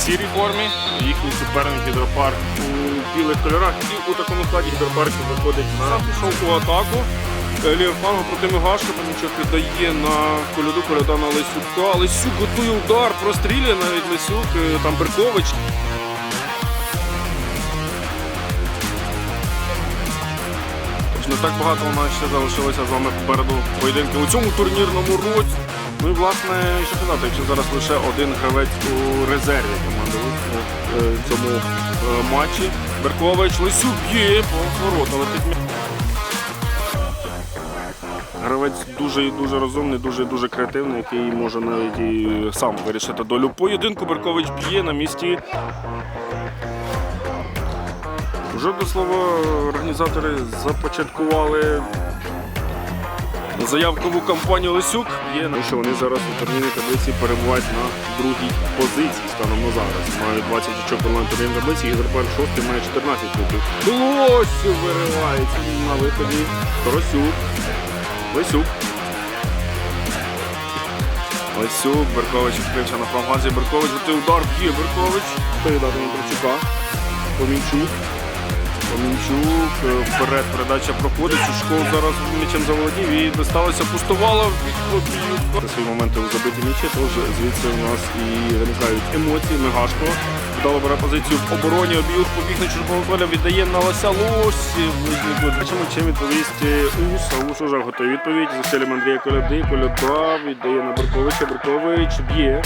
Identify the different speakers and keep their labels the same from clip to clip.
Speaker 1: сірій формі, їхній суперник гідропарк у білих кольорах. І у такому складі гідропарк виходить на пішов у атаку. Е, флангу проти Мігашка, Панічок віддає на коляду коляда на Лисюка. Лисюк готує удар, прострілює навіть Лисюк, е, там Беркович. Не так багато у нас ще залишилося з вами попереду поєдинки у цьому турнірному році. Ну і власне, що казати, якщо зараз лише один гравець у резерві команди в цьому е, матчі. Беркович Лисюк б'є по ворота. летить. Гравець дуже і дуже розумний, дуже і дуже креативний, який може навіть і сам вирішити долю поєдинку. Беркович б'є на місці. Вже до слова, організатори започаткували заявкову кампанію Лисюк. Є ну, що вони зараз у турнірній таблиці перебувають на другій позиції станом на зараз. Мають 20 очок онлайн турнірній таблиці, Гідропарк 6 має 14 очок. Лосів виривається на виході. Тарасюк. Лисюк. Лисюк, Беркович відкрився на флангазі. Беркович готує удар, б'є Беркович. Передати на Трачука. Помінчук. Помінчук. е, Вперед передача проходить. Сушков зараз м'ячем заволодів і досталося пустувало від Хлопіюка. Свої моменти у забиті м'ячі, тож звідси у нас і виникають емоції. Мегашко вдало бере позицію в обороні. Обіюх побіг на чужого поля, віддає на Лося Лосі. Бачимо, чим відповість Ус. Ус уже готовий відповідь. Зусиллям Андрія Коляди. Коляда віддає на Берковича. Беркович б'є.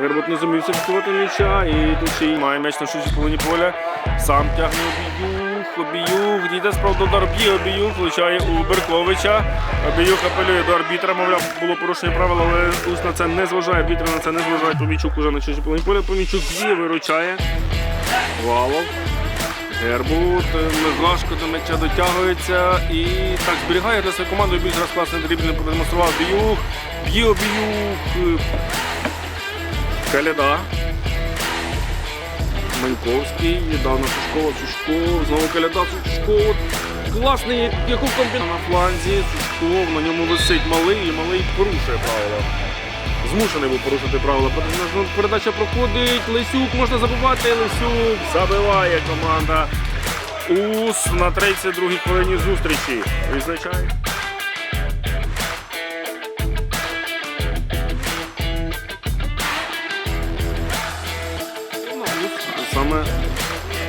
Speaker 1: Гербот не зумів фіксувати м'яча і тут ще й має м'яч на шостій половині поля. Сам тягне обіюх, обіюх, дійде справді удар б'є обіюх, влучає у Берковича. Обіюх апелює до арбітра, мовляв, було порушення правил, але Ус на це не зважає, арбітр на це не зважає. Помічук уже на шостій половині поля. Помічук б'є, виручає. Валов. Гербут, Меглашко до м'яча дотягується і так зберігає для своєї команди більш раз класний дрібний продемонстрував Біюх, б'є обіюх. Каляда. Маньковський, віддав на Сушкова, Сушков, знову Каляда, Сушков. Класний, яку комбіну на фланзі. Сушков, на ньому висить малий, і малий порушує правила. Змушений був порушити правила. Передача проходить. Лисюк можна забивати. Лисюк забиває команда. Ус на 32-й хвилині зустрічі. Визначає. Саме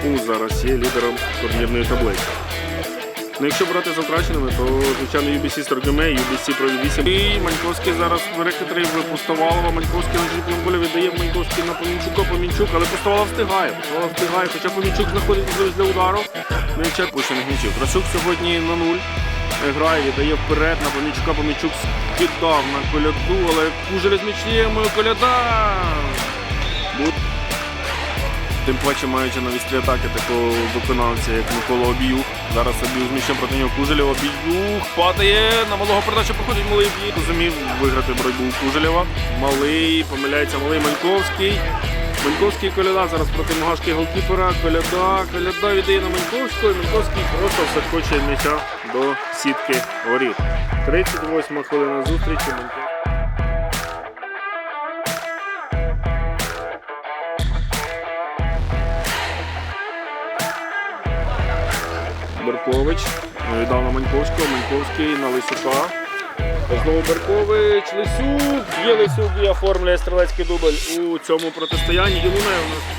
Speaker 1: УЗ зараз є лідером турнірної таблиці. Ну, якщо брати з окраченими, то звичайно UBC Сторгеме, UBC провів 8. І Маньковський зараз перехитрив Пустовалова. Маньковський на житному полі віддає Маньковський на Помінчука, Помінчук, але Пустовалова встигає. Пустовалова встигає, хоча Помінчук знаходить можливість для удару. М'яча пущених м'ячів. Красюк сьогодні на нуль. Грає, віддає вперед на Помінчука. Помінчук скидав на коляду, але Кужель з м'ячем, коляда. Тим паче маючи на вістрі атаки такого виконавця, як Микола Обіюх. Зараз Обіюх з м'ячем проти нього Кужелєва. Обіюх падає, на малого передачу проходить малий б'є. Зумів виграти боротьбу Кужелєва. Малий, помиляється малий Маньковський. Маньковський коляда зараз проти Мгашки голкіпера. Коляда, коляда віддає на Маньковського. Маньковський просто все хоче м'яча до сітки воріт. 38 хвилина зустрічі. Беркович. Віддав на Маньковського, Маньковський на Лисюка. Знову Беркович, Лисюк, є Лисюк і оформлює стрілецький дубль у цьому протистоянні. І лунає у нас